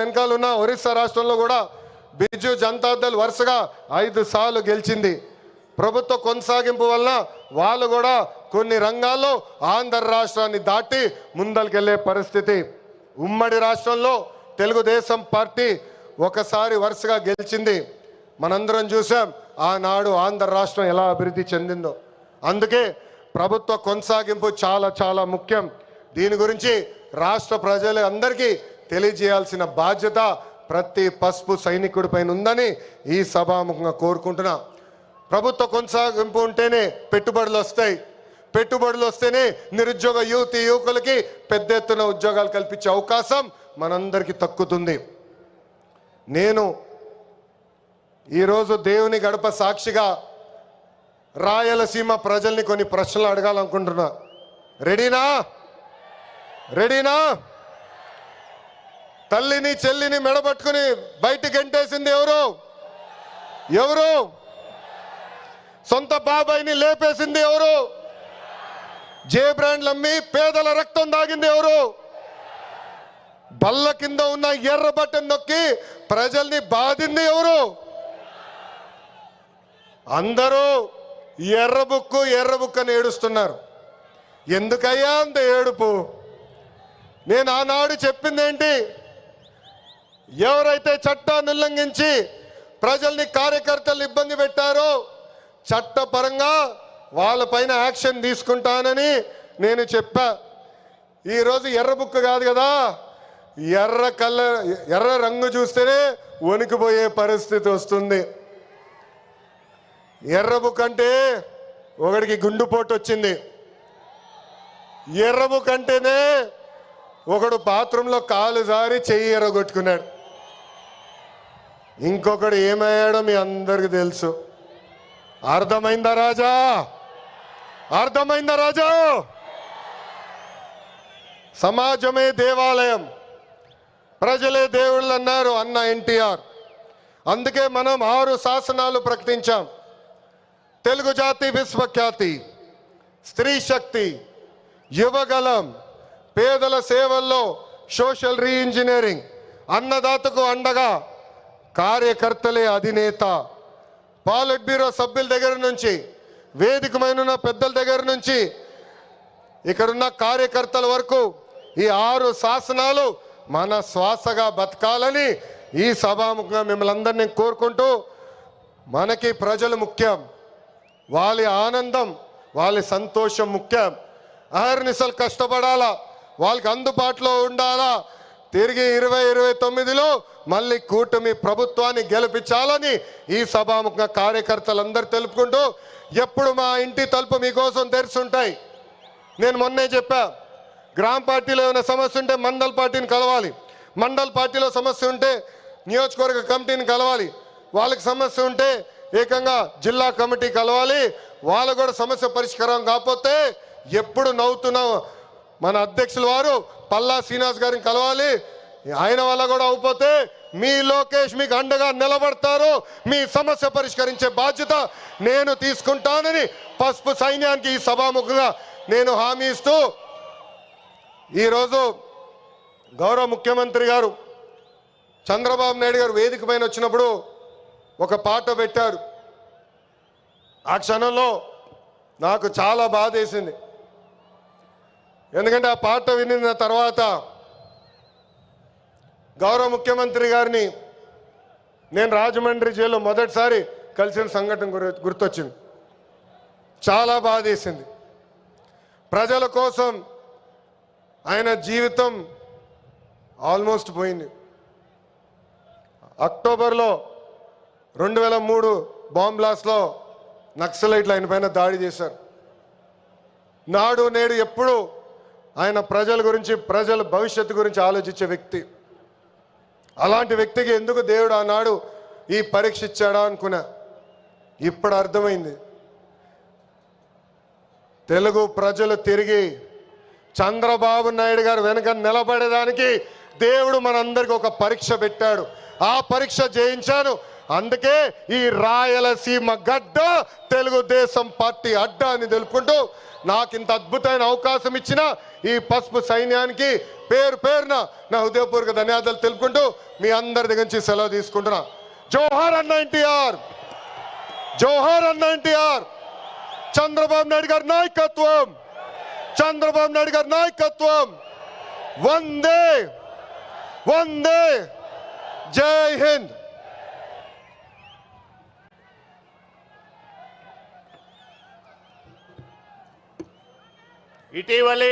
వెనకాల ఉన్న ఒరిస్సా రాష్ట్రంలో కూడా బిజు జనతాదళ్ వరుసగా ఐదు సార్లు గెలిచింది. ప్రభుత్వ కొనసాగింపు వలన వాళ్ళు కూడా కొన్ని రంగాల్లో ఆంధ్ర రాష్ట్రాన్ని దాటి ముందరికెళ్ళే పరిస్థితి. ఉమ్మడి రాష్ట్రంలో తెలుగుదేశం పార్టీ ఒకసారి వరుసగా గెలిచింది. మనందరం చూసాం ఆనాడు ఆంధ్ర రాష్ట్రం ఎలా అభివృద్ధి చెందిందో. అందుకే ప్రభుత్వ కొనసాగింపు చాలా చాలా ముఖ్యం. దీని గురించి రాష్ట్ర ప్రజలు అందరికీ తెలియజేయాల్సిన బాధ్యత ప్రతి పసుపు సైనికుడి పైన ఉందని ఈ సభాముఖంగా కోరుకుంటున్నా. ప్రభుత్వ కొనసాగింపు ఉంటేనే పెట్టుబడులు వస్తాయి. పెట్టుబడులు వస్తేనే నిరుద్యోగ యువతి యువకులకి పెద్ద ఎత్తున ఉద్యోగాలు కల్పించే అవకాశం మనందరికీ తక్కుతుంది. నేను ఈరోజు దేవుని గడప సాక్షిగా రాయలసీమ ప్రజల్ని కొన్ని ప్రశ్నలు అడగాలనుకుంటున్నా. రెడీనా? రెడీనా? తల్లిని చెల్లిని మెడబట్టుకుని బయటికి ఎంటేసింది ఎవరు? ఎవరు? సొంత బాబాయిని లేపేసింది ఎవరు? జే బ్రాండ్లు అమ్మి పేదల రక్తం దాగింది ఎవరు? బల్ల కింద ఉన్న ఎర్ర బట్టను నొక్కి ప్రజల్ని బాధింది ఎవరు? అందరూ ఎర్ర బుక్కు ఎర్ర బుక్ అని ఏడుస్తున్నారు. ఎందుకయ్యా అంత ఏడుపు? నేను ఆనాడు చెప్పింది ఏంటి ఎవరైతే చట్టాన్ని ఉల్లంఘించి ప్రజల్ని కార్యకర్తలు ఇబ్బంది పెట్టారో చట్టపరంగా వాళ్ళపైన యాక్షన్ తీసుకుంటానని నేను చెప్పా. ఈరోజు ఎర్ర బుక్ కాదు కదా ఎర్ర కలర్ ఎర్ర రంగు చూస్తేనే వణికిపోయే పరిస్థితి వస్తుంది. ఎర్ర బుక్ అంటే ఒకడికి గుండుపోటు వచ్చింది. ఎర్ర బుక్ అంటేనే ఒకడు బాత్రూంలో కాలు జారి చెయ్యి ఎర్రగొట్టుకున్నాడు ఇంకొకడు ఏమయ్యాడో మీ అందరికి తెలుసు. అర్థమైందా రాజా? అర్థమైందా రాజా? సమాజమే దేవాలయం. ప్రజలే దేవుళ్ళు అన్నారు అన్న ఎన్టీఆర్. అందుకే మనం ఆరు శాసనాలు ప్రకటించాం. తెలుగు జాతి విశ్వఖ్యాతి స్త్రీ శక్తి యువగలం పేదల సేవల్లో సోషల్ రీఇంజనీరింగ్ అన్నదాతకు అండగా కార్యకర్తలే అధినేత. పాలిట్ బ్యూరో సభ్యుల దగ్గర నుంచి వేదికమైన పెద్దల దగ్గర నుంచి ఇక్కడున్న కార్యకర్తల వరకు ఈ ఆరు శాసనాలు మన శ్వాసగా బతకాలని ఈ సభాముఖంగా మిమ్మల్ని అందరినీ కోరుకుంటూ మనకి ప్రజలు ముఖ్యం. వాళ్ళ ఆనందం వాళ్ళ సంతోషం ముఖ్యం. అహర్నిశలు కష్టపడాలా? వాళ్ళకి అందుబాటులో ఉండాలా? తిరిగి ఇరవై ఇరవై తొమ్మిదిలో మళ్ళీ కూటమి ప్రభుత్వాన్ని గెలిపించాలని ఈ సభాముఖ కార్యకర్తలందరూ తెలుపుకుంటూ ఎప్పుడు మా ఇంటి తలుపు మీకోసం తెరిచుంటాయి. నేను మొన్నే చెప్పా గ్రామ పార్టీలో ఏమైనా సమస్య ఉంటే మండల్ పార్టీని కలవాలి. మండల్ పార్టీలో సమస్య ఉంటే నియోజకవర్గ కమిటీని కలవాలి. వాళ్ళకి సమస్య ఉంటే ఏకంగా జిల్లా కమిటీ కలవాలి. వాళ్ళు కూడా సమస్య పరిష్కారం కాకపోతే ఎప్పుడు నవ్వుతున్నాం. మన అధ్యక్షుల వారు పల్లా శ్రీనివాస్ గారిని కలవాలి. ఆయన వల్ల కూడా అయిపోతే మీ లోకేష్ మీకు అండగా నిలబడతారు. మీ సమస్య పరిష్కరించే బాధ్యత నేను తీసుకుంటానని పసుపు సైన్యానికి ఈ సభాముఖంగా నేను హామీ ఇస్తూ ఈరోజు గౌరవ ముఖ్యమంత్రి గారు చంద్రబాబు నాయుడు గారు వేదిక పైన వచ్చినప్పుడు ఒక పాట పెట్టారు. ఆ క్షణంలో నాకు చాలా బాధ వేసింది ఎందుకంటే ఆ పాట వినిన తర్వాత గౌరవ ముఖ్యమంత్రి గారిని నేను రాజమండ్రి జైల్లో మొదటిసారి కలిసిన సంఘటన గుర్తొచ్చింది. చాలా బాధేసింది ప్రజల కోసం ఆయన జీవితం ఆల్మోస్ట్ పోయింది. అక్టోబర్లో రెండు వేల మూడు బాంబ్ బ్లాస్ట్లో నక్సలైట్లు ఆయన పైన దాడి చేశారు. నాడు నేడు ఎప్పుడు ఆయన ప్రజల గురించి ప్రజల భవిష్యత్తు గురించి ఆలోచించే వ్యక్తి. అలాంటి వ్యక్తికి ఎందుకు దేవుడు ఆనాడు ఈ పరీక్ష ఇచ్చాడా అనుకున్నా? ఇప్పుడు అర్థమైంది. తెలుగు ప్రజలు తిరిగి చంద్రబాబు నాయుడు గారు వెనక నిలబడేదానికి దేవుడు మనందరికి ఒక పరీక్ష పెట్టాడు. ఆ పరీక్ష జయించాను. అందుకే ఈ రాయలసీమ గడ్డ తెలుగుదేశం పార్టీ అడ్డ అని తెలుపుకుంటూ నాకు ఇంత అద్భుతమైన అవకాశం ఇచ్చిన ఈ పసుపు సైన్యానికి పేరు పేరున నా హృదయపూర్వక ధన్యవాదాలు తెలుపుకుంటూ మీ అందరి దగ్గర నుంచి సెలవు తీసుకుంటున్నా. జోహార్ అన్న ఎన్టీఆర్! జోహార్ అన్న ఎన్టీఆర్! చంద్రబాబు నాయుడు గారి నాయకత్వం! చంద్రబాబు నాయుడు గారి నాయకత్వం! వందే! వందే! జై హింద్! ఇటీవలే